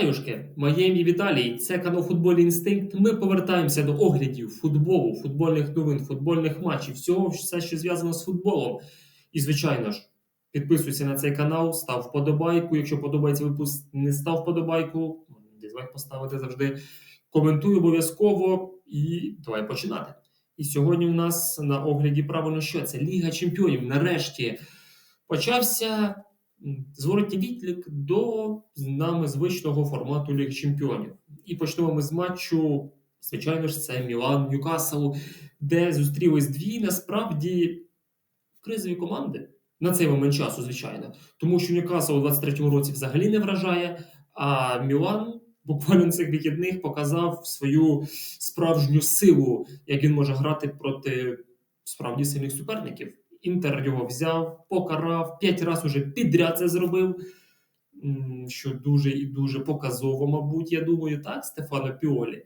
Вітаюшки! Моє ім'я Віталій. Це канал Футбольний Інстинкт. Ми повертаємося до оглядів футболу, футбольних новин, футбольних матчів, всього все, що зв'язано з футболом. І, звичайно ж, підписуйся на цей канал, став вподобайку. Якщо подобається випуск, не став вподобайку, дизлайк поставити завжди. Коментуй обов'язково і давай починати. І сьогодні у нас на огляді правильно що? Це Ліга Чемпіонів. Нарешті почався зворотній відлік до нами звичного формату Ліги Чемпіонів. І почнемо ми з матчу, звичайно ж, це Мілан Ньюкасл, де зустрілись дві насправді кризові команди. На цей момент часу, звичайно. Тому що Ньюкасл у 23-му році взагалі не вражає, а Мілан буквально цих вихідних показав свою справжню силу, як він може грати проти справді сильних суперників. Інтер його взяв, покарав, п'ять разів уже підряд це зробив. Що дуже і дуже показово, мабуть, я думаю, так, Стефано Піолі.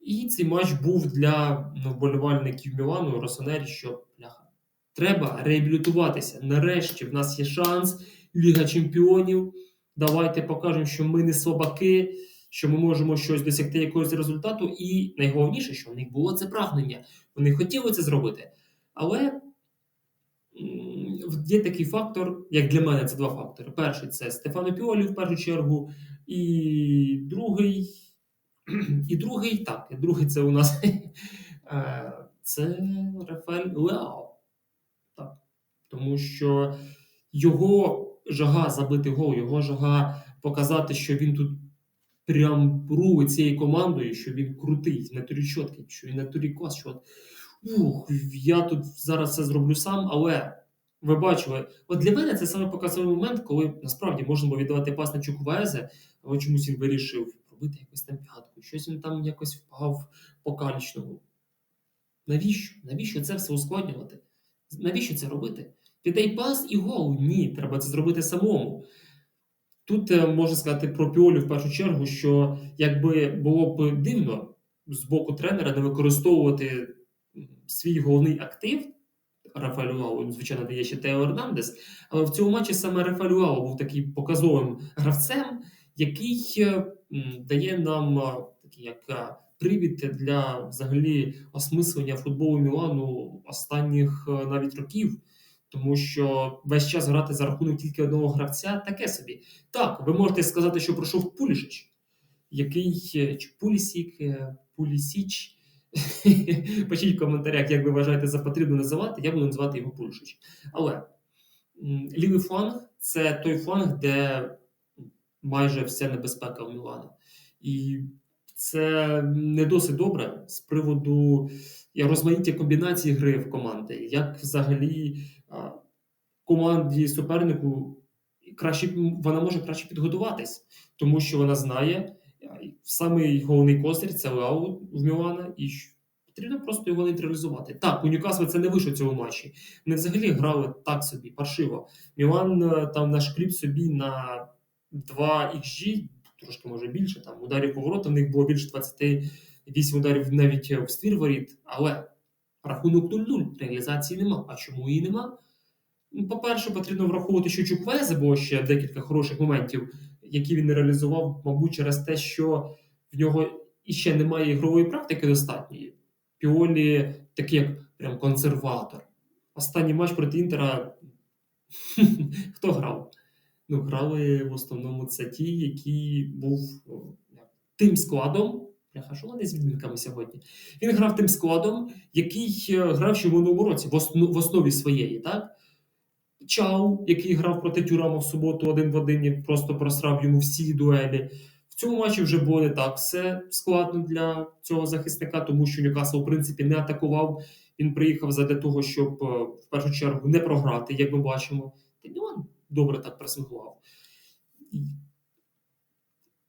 І цей матч був для ну, вболівальників Мілану Росонері, що бляха. Треба реабілітуватися. Нарешті в нас є шанс, Ліга Чемпіонів. Давайте покажемо, що ми не слабаки, що ми можемо щось досягти якогось результату. І найголовніше, що в них було це прагнення. Вони хотіли це зробити. Але є такий фактор, як для мене, це два фактори. Перший це Стефано Піолі в першу чергу, і другий. І другий, так, другий це у нас е, це Рафаель Леао. Так. Тому що його жага забити гол, його жага показати, що він тут прям рулить цією командою, що він крутий, на турі чіткий, що він на турі клас, що ух, я тут зараз це зроблю сам, але ви бачили, от для мене це саме показовий момент, коли насправді було віддавати пас на Чуквезе, але чомусь він вирішив робити якусь там п'ятку, щось він там якось впав по калічному. Навіщо? Навіщо це все ускладнювати? Навіщо це робити? Піддай пас і гол. Ні, треба це зробити самому. Тут е, можна сказати про Піолю в першу чергу, що якби було б дивно з боку тренера не використовувати свій головний актив. Рафаель звичайно, дає ще Тео Ернандес, але в цьому матчі саме Рафаель був таким показовим гравцем, який е, дає нам е, такий як е, привід для взагалі осмислення футболу Мілану останніх навіть років. Тому що весь час грати за рахунок тільки одного гравця таке собі. Так, ви можете сказати, що пройшов Пулішич, який чи Пулісік, Пулісіч. Пишіть в коментарях, як ви вважаєте за потрібно називати, я буду називати його Пулішич. Але лівий фланг це той фланг, де майже вся небезпека у Мілана. І це не досить добре з приводу розмаїття комбінації гри в команди, як взагалі команді супернику краще вона може краще підготуватись, тому що вона знає самий головний козир це Леау в Мілана, і потрібно просто його нейтралізувати. Так, у Ньюкасла це не вийшло в цьому матчі. Вони взагалі грали так собі, паршиво. Мілан е, там нашкліп собі на 2 XG, трошки може більше, там ударів поворота, в них було більше 28 ударів навіть в ствір воріт, але рахунок 0-0, реалізації нема. А чому її нема? Ну, По-перше, потрібно враховувати, що Чуквезе було ще декілька хороших моментів, які він реалізував, мабуть, через те, що в нього іще немає ігрової практики достатньої. Піолі такий як прям консерватор. Останній матч проти Інтера. Хто грав? Ну, грали в основному це ті, які був тим складом. Що вони з відмінками сьогодні? Він грав тим складом, який е, грав ще в минулому році, в основі своєї, так? Чау, який грав проти Тюрама в суботу один в один, просто просрав йому всі дуелі. В цьому матчі вже було не так все складно для цього захисника, тому що Ньюкасл, в принципі, не атакував. Він приїхав задля того, щоб е, в першу чергу не програти, як ми бачимо. Та добре так пресингував.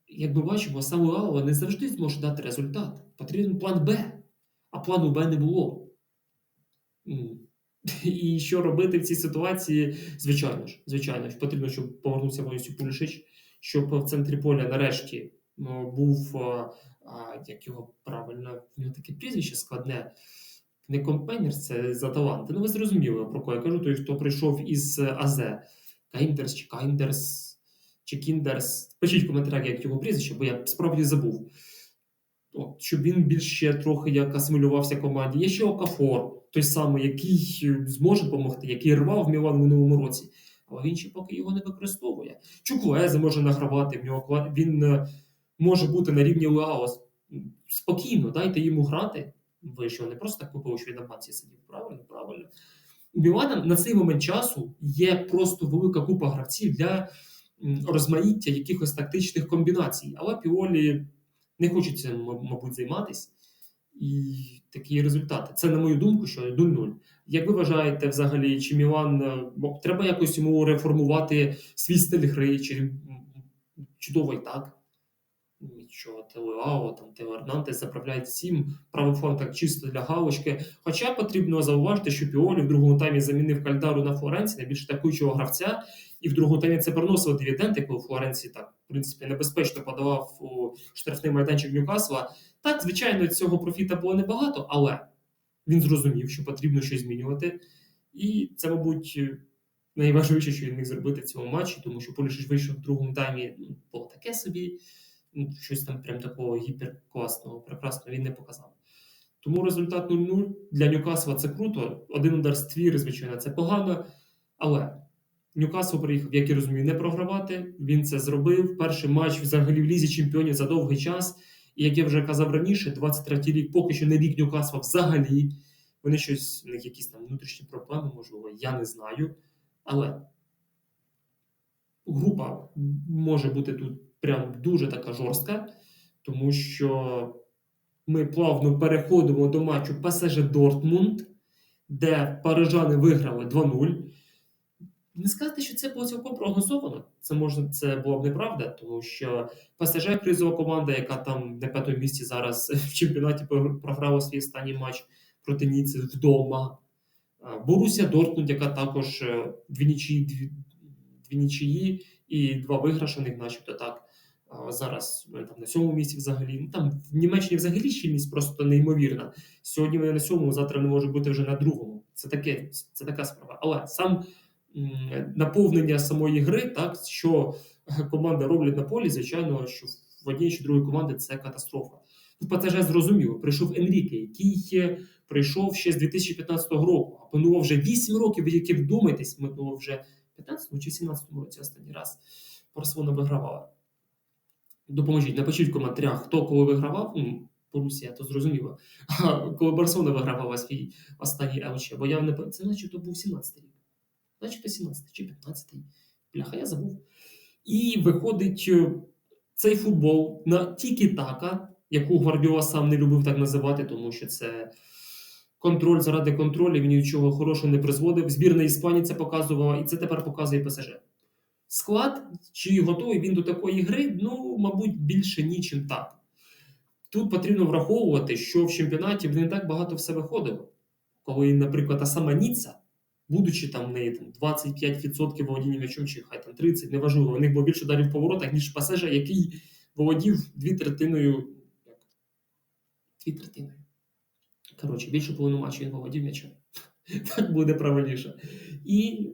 Як ми бачимо, саме Лава не завжди зможе дати результат. Потрібен план Б, а плану Б не було. І що робити в цій ситуації? Звичайно ж, звичайно ж, потрібно, щоб повернувся повністю Пулішич, щоб в центрі поля нарешті ну, був, а, як його правильно, в нього таке прізвище складне. Не компенер, це за таланти. Ну, ви зрозуміли, про кого я кажу, той, хто прийшов із АЗ. Кайндерс чи Кайндерс, чи Кіндерс. Пишіть в коментарях, як його прізвище, бо я справді забув. От, щоб він більш ще трохи як асимілювався команді. Є ще Окафор, той самий, який е, зможе допомогти, який рвав Мілан в минулому році. Але він ще поки його не використовує. Чуклуезе може награвати в нього. Він е, може бути на рівні Леао. Спокійно, дайте йому грати. Ви що не просто так купили, що він на банці сидів. Правильно, правильно. У Мілана на цей момент часу є просто велика купа гравців для розмаїття якихось тактичних комбінацій. Але Піолі не хочуть цим, мабуть, займатися. І такі результати. Це, на мою думку, що 0-0. Як ви вважаєте, взагалі, чи Мілан е, треба якось йому реформувати свій стиль гри, чи чудово і так? Що Телеао, там Тео заправляють всім, правий фланг так чисто для галочки. Хоча потрібно зауважити, що Піолі в другому таймі замінив Кальдару на Флоренці, найбільш атакуючого гравця, і в другому таймі це приносило дивіденди, коли Флоренції так, в принципі, небезпечно подавав у штрафний майданчик Ньюкасла. Так, звичайно, цього профіта було небагато, але він зрозумів, що потрібно щось змінювати. І це, мабуть, найважливіше, що він міг зробити в цьому матчі, тому що Полішич вийшов в другому таймі, ну, було таке собі, ну, щось там прям такого гіперкласного, прекрасного він не показав. Тому результат 0-0 для Ньюкасла це круто. Один удар з твір, звичайно, це погано. Але Ньюкасл приїхав, як я розумію, не програвати. Він це зробив. Перший матч взагалі в лізі чемпіонів за довгий час. І як я вже казав раніше, 23-й рік поки що не рік Ньюкасла взагалі. Вони щось, у них якісь там внутрішні проблеми, можливо, я не знаю. Але група може бути тут прям дуже така жорстка, тому що ми плавно переходимо до матчу ПСЖ Дортмунд, де парижани виграли 2-0. Не сказати, що це було цілком прогнозовано. Це можна, це була б неправда, тому що ПСЖ кризова команда, яка там на п'ятому місці зараз в чемпіонаті програла свій останній матч проти Ніци вдома. А, Борусія Дортмунд, яка також е, дві нічиї, дві, дві нічиї і два виграші у них, начебто так. Зараз там на сьомому місці взагалі. Ну там в Німеччині взагалі щільність просто неймовірна. Сьогодні вони на сьомому, завтра не може бути вже на другому. Це таке, це така справа. Але сам наповнення самої гри, так що команда роблять на полі, звичайно, що в одній чи другій команди це катастрофа. Тут ПСЖ зрозуміло, прийшов Енріке, який е, прийшов ще з 2015 року. А минуло вже 8 років, які вдумайтесь, минуло вже в 15 чи 17 році останній раз Барселона вигравала. Допоможіть, напишіть в коментарях, хто коли вигравав. Ну, Борусія, то зрозуміло. А коли Барселона вигравала свій останній ЛЧ, бо я не це начебто був 17-й рік. Начебто 17 чи 15. Бляха, я забув. І виходить е, цей футбол на тікі-така, яку Гвардіола сам не любив так називати, тому що це контроль заради контролю, він нічого хорошого не призводив. Збірна Іспанії це показувала, і це тепер показує ПСЖ. Склад, чи готовий він до такої гри, ну, мабуть, більше нічим так. Тут потрібно враховувати, що в чемпіонаті не так багато все виходило. Коли, наприклад, та сама Ніцца, будучи там в неї там, 25% володіння м'ячом, чи хай там 30%, неважливо, у них було більше ударів по воротах, ніж ПСЖ, який володів дві третиною. Дві третиною. Коротше, більше половину матчу він володів м'ячем. Так буде правильніше. І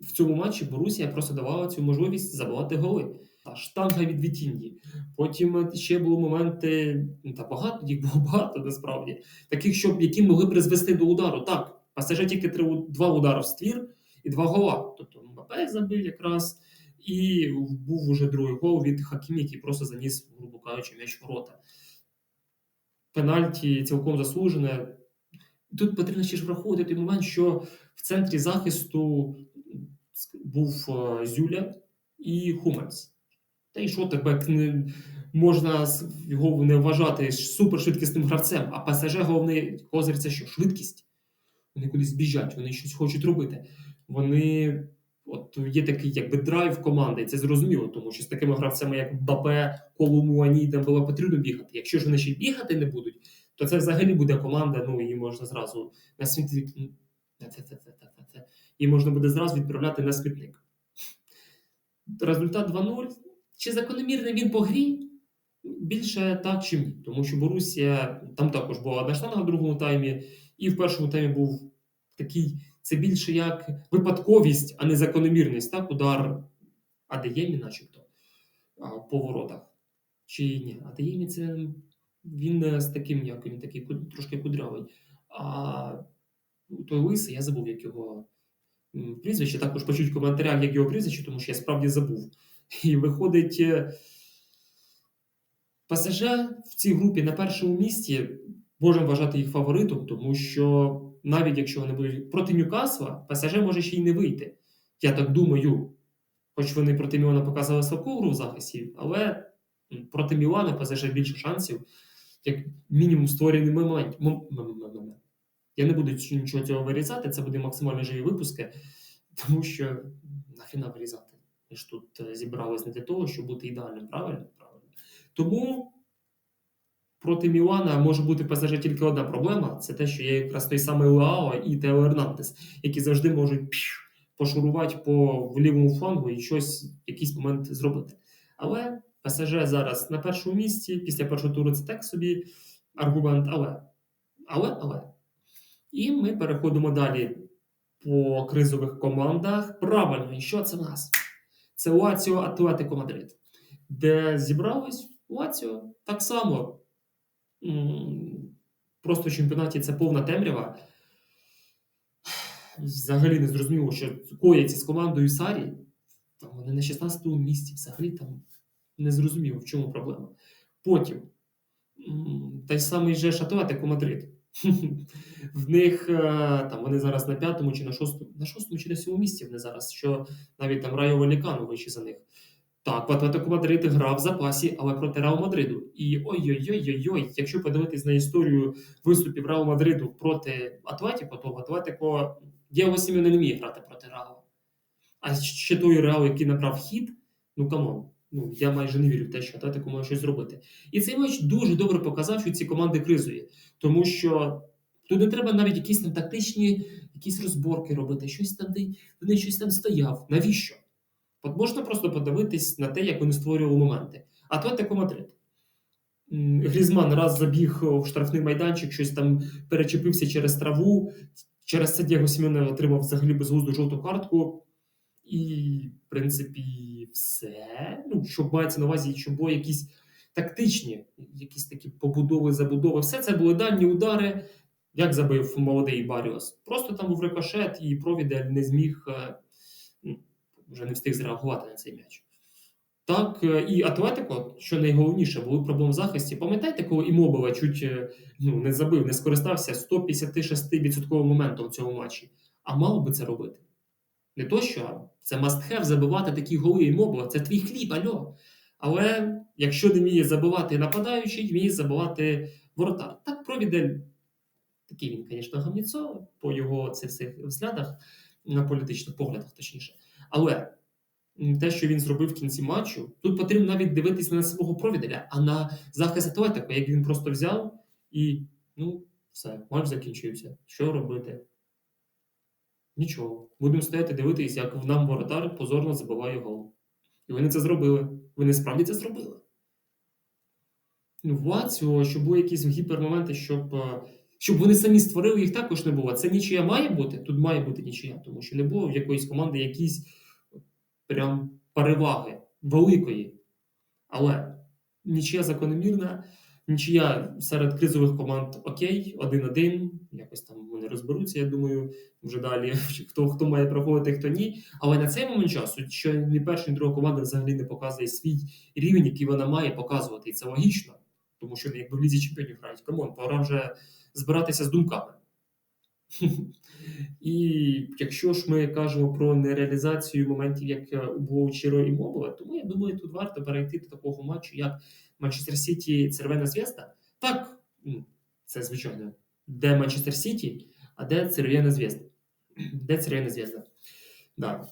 в цьому матчі Борусія просто давала цю можливість забивати голи. Та штанга від Вітінні. Потім е, ще були моменти, ну та багато, їх було багато насправді, таких, що, які могли призвести до удару. Так, ПСЖ тільки три, два удари в ствір і два гола. Тобто Мбапе забив якраз, і був уже другий гол від Хакімі, який просто заніс, грубо кажучи, м'яч ворота. Пенальті цілком заслужене. Тут потрібно ще ж враховувати той момент, що в центрі захисту був е, Зюля і Хумельс. Та й що тебе можна його не вважати супершвидкісним гравцем, а ПСЖ головний козир це що? Швидкість. Вони кудись біжать, вони щось хочуть робити. Вони от є такий якби драйв команди, і це зрозуміло, тому що з такими гравцями, як Бапе, Колумуані, там було потрібно бігати. Якщо ж вони ще бігати не будуть, то це взагалі буде команда, ну її можна зразу на смітник. Її можна буде зразу відправляти на смітник. Результат 2-0. Чи закономірний він по грі? Більше так, чи ні. Тому що Борусія там також була одна штанга в другому таймі, і в першому таймі був такий. Це більше як випадковість, а не закономірність. Так, удар Адеємі, начебто, по воротах. Чи ні? Адеємі це він з таким, як він такий трошки кудрявий. А той лисий, я забув, як його прізвище. Також почуть в коментарях, як його прізвище, тому що я справді забув. І виходить, е, ПСЖ в цій групі на першому місці можемо вважати їх фаворитом, тому що навіть якщо вони будуть проти Ньюкасла, ПСЖ може ще й не вийти. Я так думаю. Хоч вони проти Мілана показали слабку гру в захисті, але проти Мілана ПСЖ більше шансів, як мінімум створені. Я не буду нічого цього вирізати, це буде максимально живі випуски, тому що нахрена вирізати. Ми ж тут е, зібрались не для того, щоб бути ідеальним, правильно? Правильно. Тому проти Мілана може бути ПСЖ тільки одна проблема: це те, що є якраз той самий Лао і Тео Ернандес, які завжди можуть пошурувати по лівому флангу і щось в якийсь момент зробити. Але ПСЖ зараз на першому місці, після першого туру це так собі аргумент, але. Але, але. І ми переходимо далі по кризових командах. Правильно, і що це в нас? Це Лаціо Атлетико Мадрид, де зібрались Лаціо так само. Просто в чемпіонаті це повна темрява. Взагалі не зрозуміло, що коїться з командою Сарі. Там вони на 16-му місці. Взагалі там не зрозуміло, в чому проблема. Потім той самий же Атлетико Мадрид. В них е, там вони зараз на п'ятому чи на шостому, на шостому чи на сьомому місці вони зараз, що навіть там Райо Валікану вище за них. Так, в Атлетико Мадрид грав в запасі, але проти Реал Мадриду. І ой-ой-ой-ой-ой, якщо подивитись на історію виступів Реал Мадриду проти Атлетіко, то Атлетико Діаго Сімеоне не вміє грати проти Реалу. А ще той Реал, який набрав хід, ну камон. Ну, я майже не вірю в те, що Атлетико може щось зробити. І цей матч дуже добре показав, що ці команди кризові. Тому що тут не треба навіть якісь там тактичні якісь розборки робити, щось там, де вони щось там стояв. Навіщо? От можна просто подивитись на те, як вони створювали моменти. Атлетико Мадрид. Грізман раз забіг в штрафний майданчик, щось там перечепився через траву. Через це Дієго Сімеоне отримав взагалі безглузду жовту картку. І, в принципі, все. Ну, що мається на увазі, що було якісь тактичні, якісь такі побудови, забудови. Все це були дальні удари, як забив молодий Баріос. Просто там був рикошет, і Провідель не зміг, е, ну, вже не встиг зреагувати на цей м'яч. Так, е, і Атлетико, що найголовніше, були проблеми в захисті. Пам'ятаєте, коли Імобила чуть е, ну, не забив, не скористався 156% моментом в цьому матчі, а мав би це робити. Не то, що це have забивати такі голи Імобила, це твій хліб, альо. Але якщо не вміє забивати нападаючий, вміє забивати воротар. Так, Провідель, такий він, звісно, гамніцо по його цих всіх взглядах, на політичних поглядах, точніше. Але те, що він зробив в кінці матчу, тут потрібно навіть дивитися не на свого провіделя, а на захист Атлетико, як він просто взяв і ну, все, матч закінчився. Що робити? Нічого. Будемо стояти дивитись, як нам воротар позорно забиває гол. І вони це зробили. Вони справді це зробили. В щоб були якісь гіпермоменти, щоб, е, щоб вони самі створили, їх також не було. Це нічия має бути? Тут має бути нічия, тому що не було в якоїсь команди якісь прям переваги великої. Але нічия закономірна, нічия серед кризових команд окей, один-один. Якось там вони розберуться, я думаю, вже далі хто, хто має проходити, хто ні. Але на цей момент часу, що ні перша, ні друга команда взагалі не показує свій рівень, який вона має показувати. І це логічно, тому що якби в лізі чемпіонів грають. Камон, пора вже збиратися з думками. І якщо ж ми кажемо про нереалізацію моментів, як е, у Чиро і Мобила, тому я думаю, тут варто перейти до такого матчу, як Манчестер Сіті Червона Зв'язда. Так, це звичайно, де Манчестер Сіті, а де Червона Зв'язда. Де Червона Зв'язда? Да.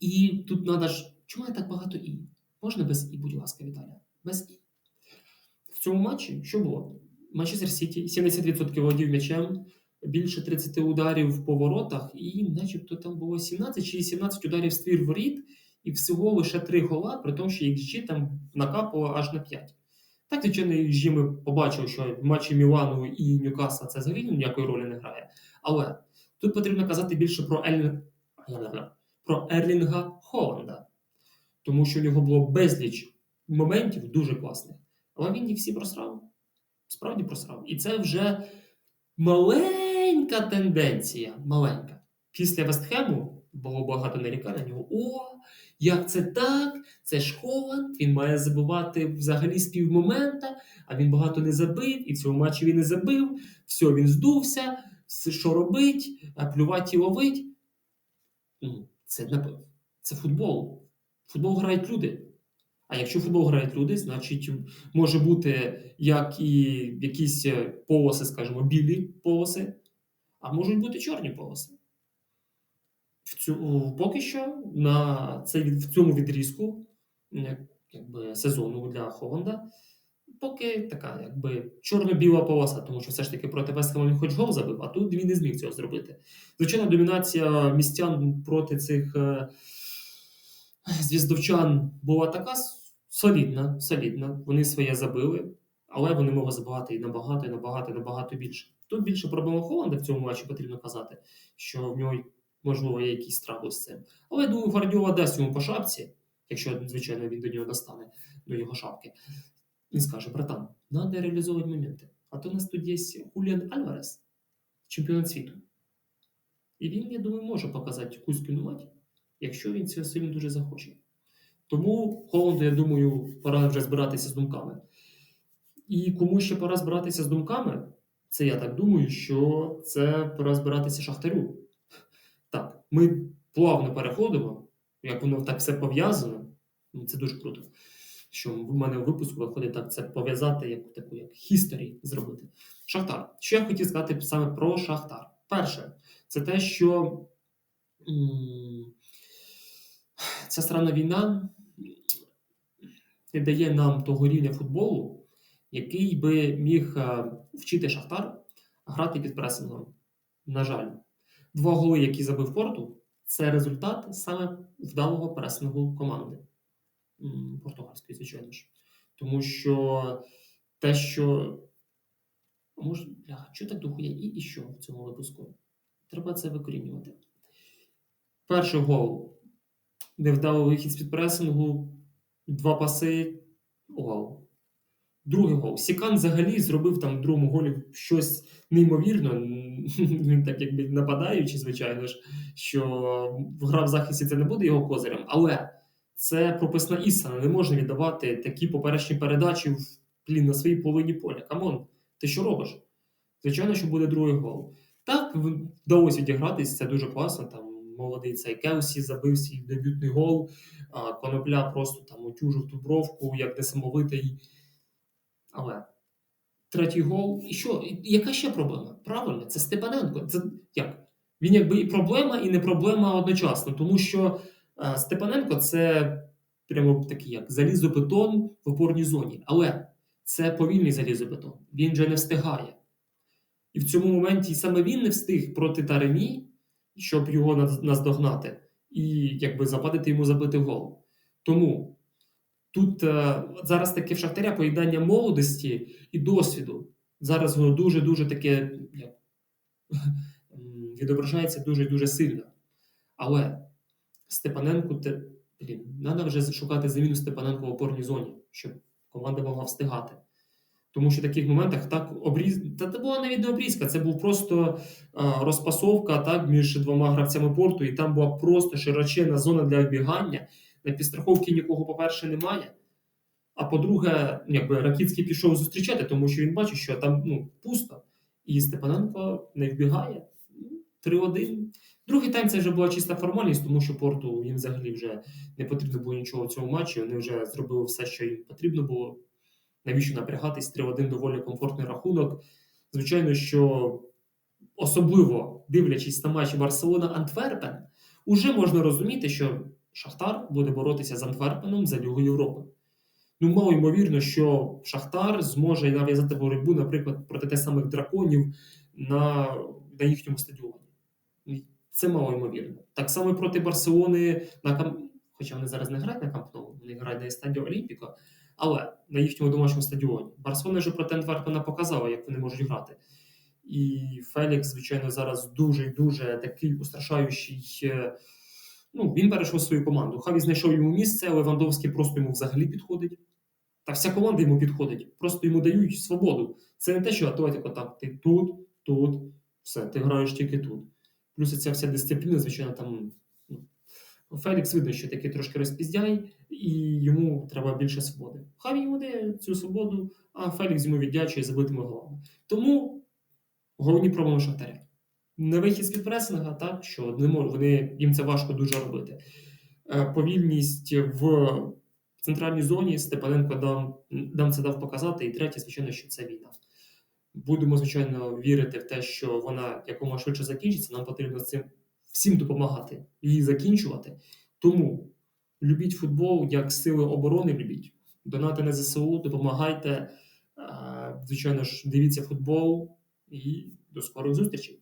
І тут треба ж. Чому я так багато і? Можна без і, будь ласка, Віталя? Без і. В цьому матчі що було? Манчестер Сіті 70% володів м'ячем, більше 30 ударів по воротах, і начебто там було 17 чи 17 ударів в ствір воріт, і всього лише 3 гола, при тому, що XG там накапало аж на 5. Так, звичайно, XG ми побачили, що в матчі Мілану і Ньюкасла це взагалі ніякої ролі не грає. Але тут потрібно казати більше про, Ель... про Ерлінга Холланда. Тому що в нього було безліч моментів дуже класних. Але він їх всі просрав. Справді просрав. І це вже маленька тенденція. Маленька. Після Вестхему було багато нарікань на нього. О, як це так? Це ж Холланд, він має забувати взагалі з півмомента, а він багато не забив, і в цьому матчі він не забив. Все, він здувся, що робить, плювати і ловить. Ну, це, це футбол. Футбол грають люди. А якщо футбол грають люди, значить може бути як і якісь е, полоси, скажімо, білі полоси, а можуть бути чорні полоси. В цю, поки що на цей, в цьому відрізку якби, сезону для Холланда, поки така якби чорно-біла полоса, тому що все ж таки проти Вестхема він хоч гол забив, а тут він не зміг цього зробити. Звичайно, домінація містян проти цих е, звіздовчан була така солідна, солідна. Вони своє забили, але вони могли забивати і набагато, і набагато, і набагато більше. Тут більше проблема Холланда в цьому матчі потрібно казати, що в нього, можливо, є якісь трабли з цим. Але я думаю, Гвардіола дасть йому по шапці, якщо, звичайно, він до нього достане до його шапки. Він скаже: братан, треба реалізовувати моменти. А то у нас тут є Хуліан Альварес, чемпіон світу. І він, я думаю, може показати якусь кіномать, якщо він цього сильно дуже захоче. Тому Холланду, я думаю, пора вже збиратися з думками. І кому ще пора збиратися з думками, це я так думаю, що це пора збиратися Шахтарю. Ми плавно переходимо, як воно так все пов'язано. Ну, Це дуже круто. Що в мене в випуску виходить так це пов'язати, як таку як history зробити. Шахтар. Що я хотів сказати саме про Шахтар? Перше, це те, що ця странна війна не дає нам того рівня футболу, який би міг е, вчити Шахтар грати під пресингом. На жаль, два голи, які забив Порту, це результат саме вдалого пресингу команди португальської, звичайно ж. Тому що те, що. Може, бля, що так дохуя і, і що в цьому випуску? Треба це викорінювати. Перший гол. Невдалий вихід з-під пресингу, два паси. Вау. Другий гол. Сікан взагалі зробив там в другому голі щось неймовірно. Він так якби нападаючи, звичайно ж, що гра в захисті це не буде його козирем. Але це прописна істина. Не можна віддавати такі поперечні передачі в, блін, на своїй половині поля. Камон, ти що робиш? Звичайно, що буде другий гол. Так, вдалося відігратись, це дуже класно. Там молодий цей Келсі забив свій дебютний гол. А, Конопля просто там утюжив ту бровку, як несамовитий. Але третій гол. І що? Яка ще проблема? Правильно, це Степаненко. Це як? Він якби і проблема, і не проблема одночасно. Тому що е, Степаненко це прямо такий як залізобетон в опорній зоні. Але це повільний залізобетон. Він же не встигає. І в цьому моменті саме він не встиг проти Таремі, щоб його наздогнати, і якби западити йому забити гол. Тому тут е, зараз таке в Шахтаря поєднання молодості і досвіду. Зараз воно дуже-дуже таке відображається дуже дуже сильно. Але Степаненку, те, блін, треба вже шукати заміну Степаненко в опорній зоні, щоб команда могла встигати. Тому що в таких моментах так обріз... Та це була навіть не обрізка, це був просто а, розпасовка так, між двома гравцями порту, і там була просто широченна зона для оббігання. На підстраховки нікого, по-перше, немає. А по-друге, якби Ракіцький пішов зустрічати, тому що він бачить, що там ну, пусто. І Степаненко не вбігає. 3-1. Другий тайм це вже була чиста формальність, тому що порту їм взагалі вже не потрібно було нічого в цьому матчі. Вони вже зробили все, що їм потрібно було. Навіщо напрягатись? 3-1 доволі комфортний рахунок. Звичайно, що особливо дивлячись на матч Барселона-Антверпен, уже можна розуміти, що Шахтар буде боротися з Антверпеном за Лігу Європи. Ну, мало ймовірно, що Шахтар зможе нав'язати боротьбу, наприклад, проти тих самих драконів на, на їхньому стадіоні. Це мало ймовірно. Так само і проти Барселони на. Хоча вони зараз не грають на Кампноу, вони грають на Естадіо Олімпіко, але на їхньому домашньому стадіоні. Барселона вже проти Антверпена показала, як вони можуть грати. І Фелікс, звичайно, зараз дуже дуже такий устрашаючий е, Ну, він перейшов свою команду. Хаві знайшов йому місце, Левандовський просто йому взагалі підходить. Та вся команда йому підходить. Просто йому дають свободу. Це не те, що Атлетико так, ти тут, тут, все, ти граєш тільки тут. Плюс ця вся дисципліна, звичайно, там. ну, Фелікс видно, що такий трошки розпіздяй, і йому треба більше свободи. Хаві йому дає цю свободу, а Фелікс йому віддячує забитими головами. Тому головні проблеми Шахтаря. Не вихід з підпресинга, так, що не мож, вони, їм це важко дуже робити. Е, Повільність в центральній зоні Степаненко дав, нам це дав показати. І третє, звичайно, що це війна. Будемо, звичайно, вірити в те, що вона якомога швидше закінчиться. Нам потрібно цим всім допомагати, її закінчувати. Тому любіть футбол як сили оборони, любіть. Донати на ЗСУ, допомагайте. Е, Звичайно ж, дивіться футбол і до скорих зустрічей.